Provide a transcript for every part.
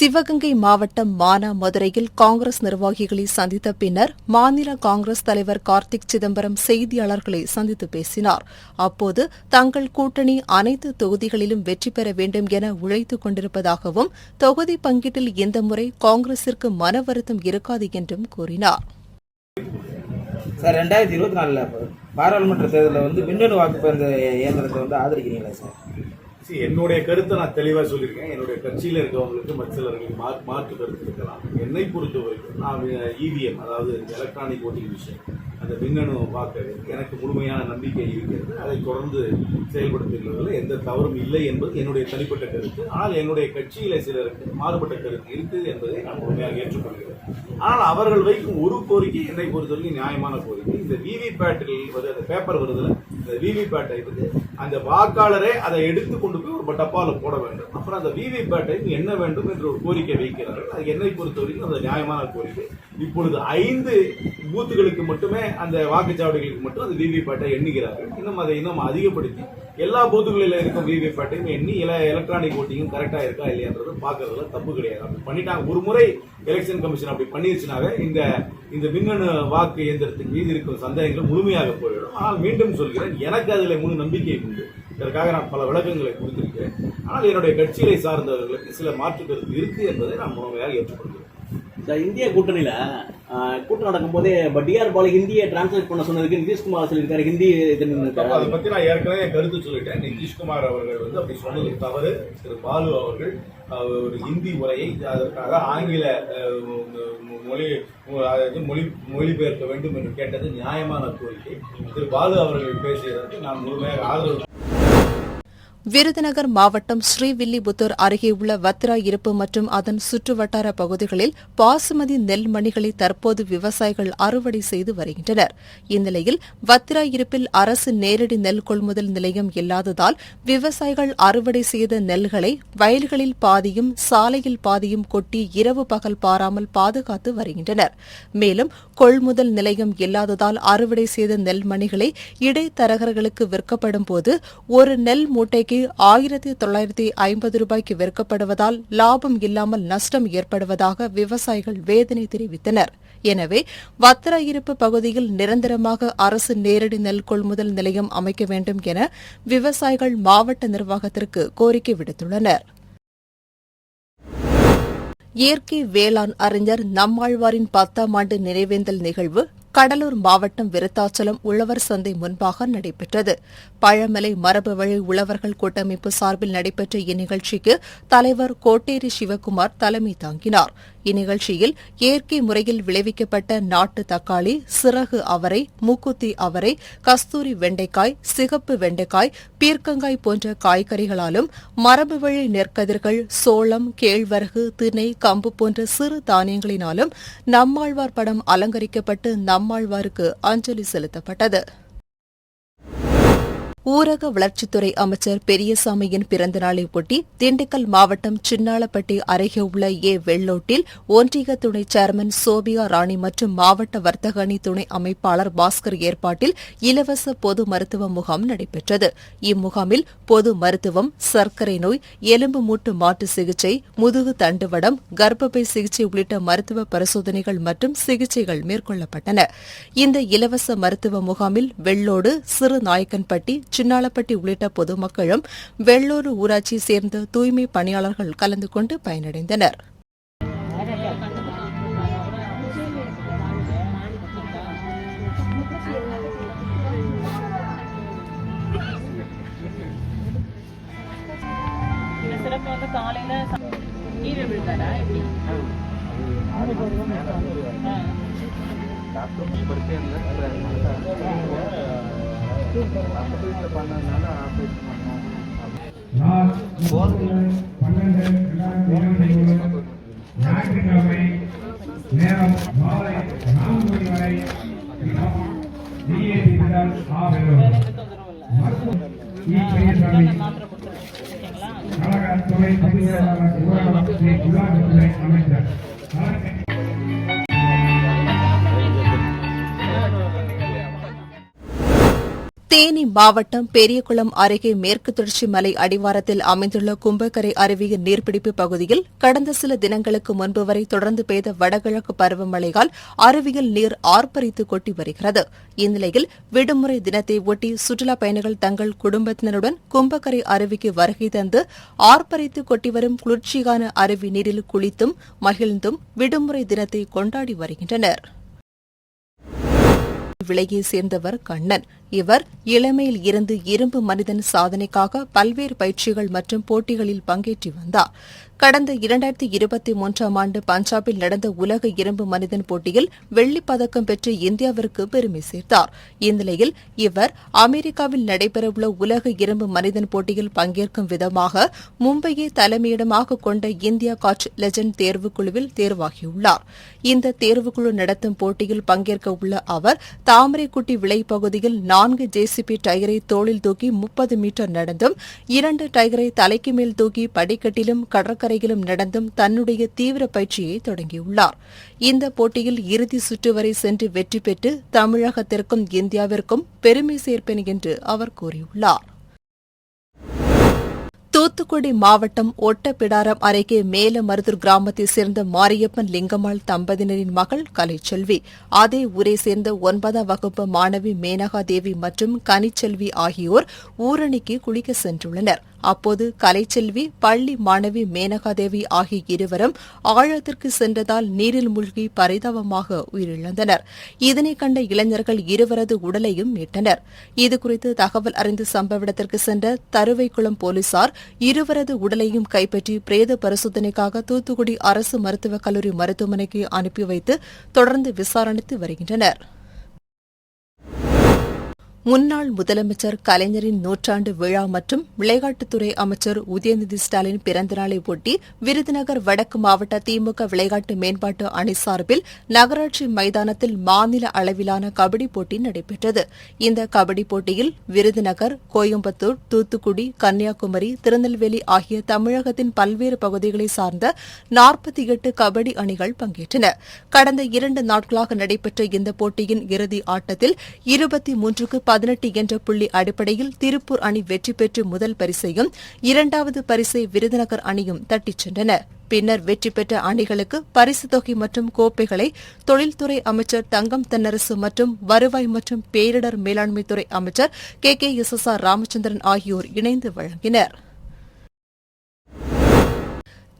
சிவகங்கை மாவட்டம் மானா மதுரையில் காங்கிரஸ் நிர்வாகிகளை சந்தித்த பின்னர் மாநில காங்கிரஸ் தலைவர் கார்த்திக் சிதம்பரம் செய்தியாளர்களை சந்தித்து பேசினார். அப்போது தங்கள் கூட்டணி அனைத்து தொகுதிகளிலும் வெற்றி பெற வேண்டும் என உழைத்துக் கொண்டிருப்பதாகவும் தொகுதி பங்கீட்டில் இந்த முறை காங்கிரசிற்கு மன வருத்தம் இருக்காது என்றும் கூறினார். சார் ரெண்டாயிரத்தி இருபத்தி நாலில் பாராளுமன்ற தேர்தலில் வந்து மின்னணு வாக்குப்பதிவு இயந்திரத்தை வந்து ஆதரிக்கிறீங்களா சார்? See, என்னுடைய கருத்தை நான் தெளிவாக சொல்லியிருக்கேன். என்னுடைய கட்சியில் இருக்கவங்களுக்கு மற்ற சிலர்களுக்கு மா மாற்று கருத்து இருக்கலாம். என்னை பொறுத்த வரைக்கும் நான் இவிஎம் அதாவது எலக்ட்ரானிக் ஓட்டிங் விஷயம் அந்த மின்னணு வாக்கு எனக்கு முழுமையான நம்பிக்கை இருக்கிறது. அதை தொடர்ந்து செயல்படுத்துகிறதில் எந்த தவறும் இல்லை என்பது என்னுடைய தனிப்பட்ட கருத்து. ஆனால் என்னுடைய கட்சியில் சிலருக்கு மாறுபட்ட கருத்து இருக்குது என்பதை நான் முழுமையாக ஏற்றுக்கொள்கிறேன். ஆனால் அவர்கள் வைக்கும் ஒரு கோரிக்கை என்னை பொறுத்தவரைக்கும் நியாயமான கோரிக்கை. இந்த விவிபேட்டில் வந்து அந்த பேப்பர் வருதுல இந்த விவிபேட்டை வந்து அந்த வாக்காளரே அதை எடுத்து கொண்டு போய் ஒரு டப்பாவில் போட வேண்டும். அப்புறம் அந்த விவிபேட்டை என்ன வேண்டும் என்று ஒரு கோரிக்கை வைக்கிறார்கள். அது என்னை பொறுத்தவரைக்கும் அது நியாயமான கோரிக்கை. இப்பொழுது ஐந்து பூத்துகளுக்கு மட்டுமே அந்த வாக்குச்சாவடிகளுக்கு மட்டும் அந்த விவிபேட்டை எண்ணுகிறார்கள். இன்னும் அதை இன்னும் அதிகப்படுத்தி எல்லா பூத்துகளில் இருக்கும் விவிபேட்டையும் எண்ணி எல்லா எலக்ட்ரானிக் ஓட்டிங்கும் கரெக்டாக இருக்கா இல்லையான்றது பார்க்கறதுல தப்பு கிடையாது. அப்படி பண்ணிட்டாங்க. ஒரு முறை எலெக்ஷன் கமிஷன் அப்படி பண்ணிருச்சுனாவே இந்த இந்த மின்னணு வாக்கு இயந்திரத்தின் மீது இருக்கும் சந்தேகங்கள் முழுமையாக போய்விடும் ஆனால் மீண்டும் சொல்கிறேன் எனக்கு அதில் முழு நம்பிக்கை உண்டு. இதற்காக நான் பல விளக்கங்களை கொடுத்திருக்கிறேன். ஆனால் என்னுடைய கட்சியை சார்ந்தவர்களுக்கு சில மாற்று கருத்து இருக்கு என்பதை நான் முழுமையாக ஏற்றுக்கொள்கிறேன். இந்த இந்திய கூட்டணியில கூட்டம் நடக்கும் போதே பட் டிஆர் பால ஹிந்தியை டிரான்ஸ்லேட் பண்ண சொன்னதுக்கு நிதிஷ்குமார் சொல்லியிருக்காரு ஹிந்தி. அதை பத்தி நான் ஏற்கனவே கருத்து சொல்லிட்டேன். நிதிஷ்குமார் அவர்கள் வந்து அப்படி சொன்னது தவறு. திரு பாலு அவர்கள் ஒரு ஹிந்தி உரையை அதற்காக ஆங்கில மொழி அதாவது மொழி மொழிபெயர்க்க வேண்டும் என்று கேட்டது நியாயமான கோரிக்கை. திரு பாலு அவர்கள் பேசியதற்கு நான் முழுமையாக ஆதரவு விருதுநகர் மாவட்டம் ஸ்ரீவில்லிபுத்தூர் அருகே உள்ள வத்ரா இருப்பு மற்றும் அதன் சுற்றுவட்டார பகுதிகளில் பாசுமதி நெல் மணிகளை தற்போது விவசாயிகள் அறுவடை செய்து வருகின்றனர். இந்நிலையில் வத்ரா இருப்பில் அரசு நேரடி நெல் கொள்முதல் நிலையம் இல்லாததால் விவசாயிகள் அறுவடை செய்த நெல்களை வயல்களில் பாதியும் சாலையில் பாதியும் கொட்டி இரவு பகல் பாராமல் பாதுகாத்து வருகின்றனர். மேலும் கொள்முதல் நிலையம் இல்லாததால் அறுவடை செய்த நெல் மணிகளை இடைத்தரகர்களுக்கு விற்கப்படும் போது ஒரு நெல் மூட்டைக்கு ஆயிரத்தி தொள்ளாயிரத்தி ஐம்பது ரூபாய்க்கு விற்கப்படுவதால் லாபம் இல்லாமல் நஷ்டம் ஏற்படுவதாக விவசாயிகள் வேதனை தெரிவித்தனர். எனவே வத்திர இருப்பு பகுதியில் நிரந்தரமாக அரசு நேரடி நெல் கொள்முதல் நிலையம் அமைக்க வேண்டும் என விவசாயிகள் மாவட்ட நிர்வாகத்திற்கு கோரிக்கை விடுத்துள்ளனர். இயற்கை வேளாண் அறிஞர் நம்மாழ்வாரின் பத்தாம் ஆண்டு நினைவேந்தல் நிகழ்வு கடலூர் மாவட்டம் விருத்தாச்சலம் உழவர் சந்தை முன்பாக நடைபெற்றது. பழமலை மரபு வழி உழவர்கள் கூட்டமைப்பு சார்பில் நடைபெற்ற இந்நிகழ்ச்சிக்கு தலைவர் கோட்டேரி சிவக்குமார் தலைமை தாங்கினார். இந்நிகழ்ச்சியில் இயற்கை முறையில் விளைவிக்கப்பட்ட நாட்டு தக்காளி சிறகு அவரை மூக்குத்தி அவரை கஸ்தூரி வெண்டைக்காய் சிகப்பு வெண்டைக்காய் பீர்க்கங்காய் போன்ற காய்கறிகளாலும் மரபு வழி நெற்கதிர்கள் சோளம் கேழ்வரகு திணை கம்பு போன்ற சிறு தானியங்களினாலும் நம்மாழ்வார் படம் அலங்கரிக்கப்பட்டு நம்மாழ்வாருக்கு அஞ்சலி செலுத்தப்பட்டது. ஊரக வளர்ச்சித்துறை அமைச்சர் பெரியசாமியின் பிறந்தநாளை ஒட்டி திண்டுக்கல் மாவட்டம் சின்னாளப்பட்டி அருகே உள்ள ஏ வெள்ளோட்டில் ஒன்றிய துணை சேர்மன் சோபியா ராணி மற்றும் மாவட்ட வர்த்தக அணி துணை அமைப்பாளர் பாஸ்கர் ஏற்பாட்டில் இலவச பொது மருத்துவ முகாம் நடைபெற்றது. இம்முகாமில் பொது மருத்துவம் சர்க்கரை நோய் எலும்பு மூட்டு மாற்று சிகிச்சை முதுகு தண்டுவடம் கர்ப்பப்பை சிகிச்சை உள்ளிட்ட மருத்துவ பரிசோதனைகள் மற்றும் சிகிச்சைகள் மேற்கொள்ளப்பட்டன. இந்த இலவச மருத்துவ முகாமில் வெள்ளோடு சிறு நாயக்கன்பட்டி சின்னாளப்பட்டி உள்ளிட்ட பொதுமக்களும் வெள்ளூர் ஊராட்சியை சேர்ந்த தூய்மை பணியாளர்கள் கலந்து கொண்டு பயனடைந்தனர் சிறப்பு வந்து காலையில ச- கீழே விழுந்தாரா எப்படி ஆ. நாள் பன்னெண்டு ஞாயிற்றுக்கிழமை நேரம் மாலை நான்கு மணி வரை இடம் டிஏபி திடல் ஆவேலூர் எந்த தொந்தரவும் இல்ல இ. பெரியசாமி தேனி மாவட்டம் பெரியகுளம் அருகே மேற்கு தொடர்ச்சி மலை அடிவாரத்தில் அமைந்துள்ள கும்பக்கரை அருவியின் நீர்பிடிப்பு பகுதியில் கடந்த சில தினங்களுக்கு முன்பு வரை தொடர்ந்து பெய்த வடகிழக்கு பருவமழையால் அருவியில் நீர் ஆர்ப்பரித்து கொட்டி வருகிறது. இந்நிலையில் விடுமுறை தினத்தை ஒட்டி சுற்றுலாப் பயணிகள் தங்கள் குடும்பத்தினருடன் கும்பக்கரை அருவிக்கு வருகை தந்து ஆர்ப்பரித்து கொட்டி வரும் குளிர்ச்சியான அருவி நீரில் குளித்தும் மகிழ்ந்தும் விடுமுறை தினத்தை கொண்டாடி வருகின்றனர். விலையை சேர்ந்தவர் கண்ணன். இவர் இளமையில் இருந்து இரும்பு மனிதன் சாதனைக்காக பல்வேறு பயிற்சிகள் மற்றும் போட்டிகளில் பங்கேற்று வந்தார். கடந்த இரண்டாயிரத்தி இருபத்தி மூன்றாம் ஆண்டு பஞ்சாபில் நடந்த உலக இரும்பு மனிதன் போட்டியில் வெள்ளிப் பதக்கம் பெற்று இந்தியாவிற்கு பெருமை சேர்த்தார். இந்நிலையில் இவர் அமெரிக்காவில் நடைபெறவுள்ள உலக இரும்பு மனிதன் போட்டியில் பங்கேற்கும் விதமாக மும்பையை தலைமையிடமாக கொண்ட இந்தியா காட்ச் லெஜண்ட் தேர்வுக்குழுவில் தேர்வாகியுள்ளார். இந்த தேர்வுக்குழு நடத்தும் போட்டியில் பங்கேற்க உள்ள அவர் தாமரைக்குட்டி விளை பகுதியில் நான்கு ஜேசிபி டயரை தோளில் தூக்கி முப்பது மீட்டர் நடந்தும் இரண்டு டயரை தலைக்கு மேல் தூக்கி படிக்கட்டிலும் கடற்கரை கடற்கரையிலும் நடந்தும் தன்னுடைய தீவிர பயிற்சியை தொடங்கியுள்ளார். இந்த போட்டியில் இறுதி சுற்று வரை சென்று வெற்றி பெற்று தமிழகத்திற்கும் இந்தியாவிற்கும் பெருமை சேர்ப்பேன் என்று அவர் கூறியுள்ளார். தூத்துக்குடி மாவட்டம் ஒட்டப்பிடாரம் அருகே மேலமருதூர் கிராமத்தைச் சேர்ந்த மாரியப்பன் லிங்கம்மாள் தம்பதியினரின் மகள் கலைச்செல்வி அதே ஊரை சேர்ந்த ஒன்பதாம் வகுப்பு மாணவி மேனகா தேவி மற்றும் கனிச்செல்வி ஆகியோர் ஊரணிக்கு குளிக்க சென்றுள்ளனர். அப்போது கலைச்செல்வி பள்ளி மாணவி மேனகாதேவி ஆகிய இருவரும் ஆழத்திற்கு சென்றதால் நீரில் மூழ்கி பரிதாபமாக உயிரிழந்தனர். இதனை கண்ட இளைஞர்கள் இருவரது உடலையும் மீட்டனர். இதுகுறித்து தகவல் அறிந்து சம்பவ இடத்திற்கு சென்ற தருவைக்குளம் போலீசார் இருவரது உடலையும் கைப்பற்றி பிரேத பரிசோதனைக்காக தூத்துக்குடி அரசு மருத்துவக் கல்லூரி மருத்துவமனைக்கு அனுப்பி வைத்து தொடர்ந்து விசாரணைத்து வருகின்றனர். முன்னாள் முதலமைச்சர் கலைஞரின் நூற்றாண்டு விழா மற்றும் விளையாட்டுத்துறை அமைச்சர் உதயநிதி ஸ்டாலின் பிறந்தநாளை ஒட்டி விருதுநகர் வடக்கு மாவட்ட திமுக விளையாட்டு மேம்பாட்டு அணி சார்பில் நகராட்சி மைதானத்தில் மாநில அளவிலான கபடி போட்டி நடைபெற்றது. இந்த கபடி போட்டியில் விருதுநகர் கோயம்புத்தூர் தூத்துக்குடி கன்னியாகுமரி திருநெல்வேலி ஆகிய தமிழகத்தின் பல்வேறு பகுதிகளை சார்ந்த நாற்பத்தி எட்டு கபடி அணிகள் பங்கேற்றன. கடந்த இரண்டு நாட்களாக நடைபெற்ற இந்த போட்டியின் இறுதி ஆட்டத்தில் இருபத்தி மூன்றுக்கு பதினெட்டு என்ற புள்ளி அடிப்படையில் திருப்பூர் அணி வெற்றி பெற்று முதல் பரிசையும் இரண்டாவது பரிசை விருதுநகர் அணியும் தட்டிச் சென்றன. பின்னர் வெற்றி பெற்ற அணிகளுக்கு பரிசுத் தொகை மற்றும் கோப்பைகளை தொழில்துறை அமைச்சர் தங்கம் தென்னரசு மற்றும் வருவாய் மற்றும் பேரிடர் மேலாண்மைத்துறை அமைச்சர் K. K. S. S. R. Ramachandran ஆகியோர் இணைந்து வழங்கினர்.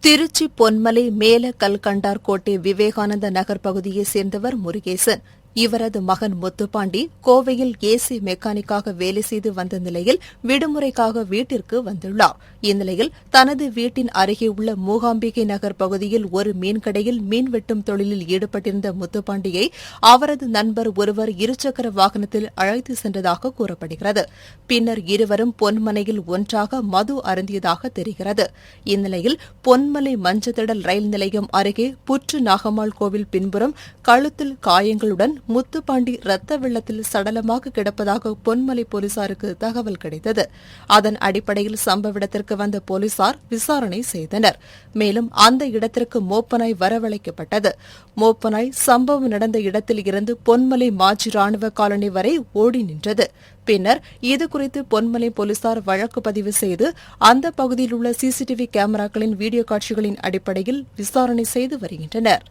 திருச்சி பொன்மலை மேல கல்கண்டார் கோட்டை விவேகானந்த நகர் பகுதியைச் சேர்ந்தவர் முருகேசன். இவரது மகன் முத்துப்பாண்டி கோவையில் ஏசி மெக்கானிக்காக வேலை செய்து வந்த நிலையில் விடுமுறைக்காக வீட்டிற்கு வந்துள்ளார். இந்நிலையில் தனது வீட்டின் அருகே உள்ள மூகாம்பிகை நகர் பகுதியில் ஒரு மீன்கடையில் மீன் வெட்டும் தொழிலில் ஈடுபட்டிருந்த முத்துப்பாண்டியை அவரது நண்பர் ஒருவர் இருசக்கர வாகனத்தில் அழைத்து சென்றதாக கூறப்படுகிறது. பின்னர் இருவரும் பொன்மனையில் ஒன்றாக மது அருந்தியதாக தெரிகிறது. இந்நிலையில் பொன்மலை மஞ்சத்திடல் ரயில் நிலையம் அருகே புற்று நாகம்மாள் கோவில் பின்புறம் கழுத்தில் காயங்களுடன் முத்துப்பாண்டி ரத்த வெள்ளத்தில் சடலமாக கிடப்பதாக பொன்மலை போலீசாருக்கு தகவல் கிடைத்தது. அதன் அடிப்படையில் சம்பவ இடத்திற்கு வந்த போலீசார் விசாரணை செய்தனர். மேலும் அந்த இடத்திற்கு மோப்பனாய் வரவழைக்கப்பட்டது. மோப்பனாய் சம்பவம் நடந்த இடத்தில் இருந்து பொன்மலை மாஜி ராணுவ காலனி வரை ஓடி நின்றது. பின்னர் இதுகுறித்து பொன்மலை போலீசார் வழக்கு பதிவு செய்து அந்த பகுதியில் உள்ள சிசிடிவி கேமராக்களின் வீடியோ காட்சிகளின் அடிப்படையில் விசாரணை செய்து வருகின்றனர்.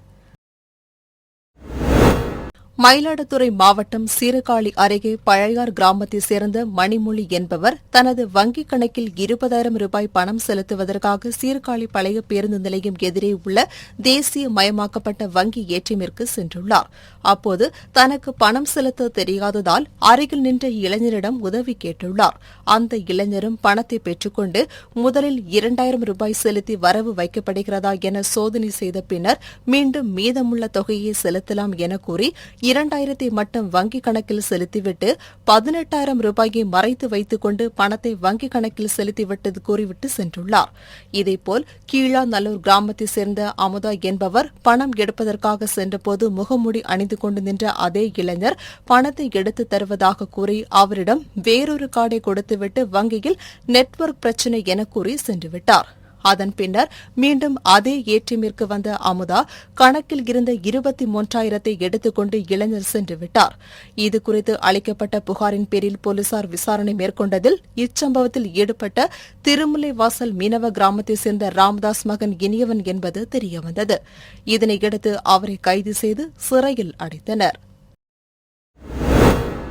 மயிலாடுதுறை மாவட்டம் சீரகாழி அருகே பழையார் கிராமத்தைச் சேர்ந்த மணிமொழி என்பவர் தனது வங்கிக் கணக்கில் இருபதாயிரம் ரூபாய் பணம் செலுத்துவதற்காக சீர்காழி பழைய பேருந்து நிலையம் எதிரே உள்ள தேசிய மயமாக்கப்பட்ட வங்கி ஏடிஎம்மிற்கு சென்றுள்ளார். அப்போது தனக்கு பணம் செலுத்த தெரியாததால் அருகில் நின்ற இளைஞரிடம் உதவி கேட்டுள்ளார். அந்த இளைஞரும் பணத்தை பெற்றுக்கொண்டு முதலில் இரண்டாயிரம் ரூபாய் செலுத்தி வரவு வைக்கப்படுகிறதா என சோதனை செய்த பின்னர் மீண்டும் மீதமுள்ள தொகையை செலுத்தலாம் என கூறி இரண்டாயிரத்தை மட்டும் வங்கிக் கணக்கில் செலுத்திவிட்டு பதினெட்டாயிரம் ரூபாயை மறைத்து வைத்துக் கொண்டு பணத்தை வங்கிக் கணக்கில் செலுத்திவிட்டது கூறிவிட்டு சென்றுள்ளார். இதேபோல் கீழாநல்லூர் கிராமத்தைச் சேர்ந்த அமுதா என்பவர் பணம் எடுப்பதற்காக சென்றபோது முகமூடி அணிந்து கொண்டு நின்ற அதே இளைஞர் பணத்தை எடுத்து தருவதாக கூறி அவரிடம் வேறொரு கார்டை கொடுத்துவிட்டு வங்கியில் நெட்வொர்க் பிரச்சினை என கூறி சென்றுவிட்டார். அதன் பின்னர் மீண்டும் அதே ஏடிஎம்மிற்கு வந்த அமுதா கணக்கில் இருந்த இருபத்தி மூன்றாயிரத்தை எடுத்துக்கொண்டு இளைஞர் சென்று விட்டார். இதுகுறித்து அளிக்கப்பட்ட புகாரின் பேரில் போலீசார் விசாரணை மேற்கொண்டதில் இச்சம்பவத்தில் ஈடுபட்ட திருமுல்லைவாசல் மீனவ கிராமத்தை சேர்ந்த ராமதாஸ் மகன் இனியவன் என்பது தெரியவந்தது. இதனையடுத்து அவரை கைது செய்து சிறையில் அடைத்தனர்.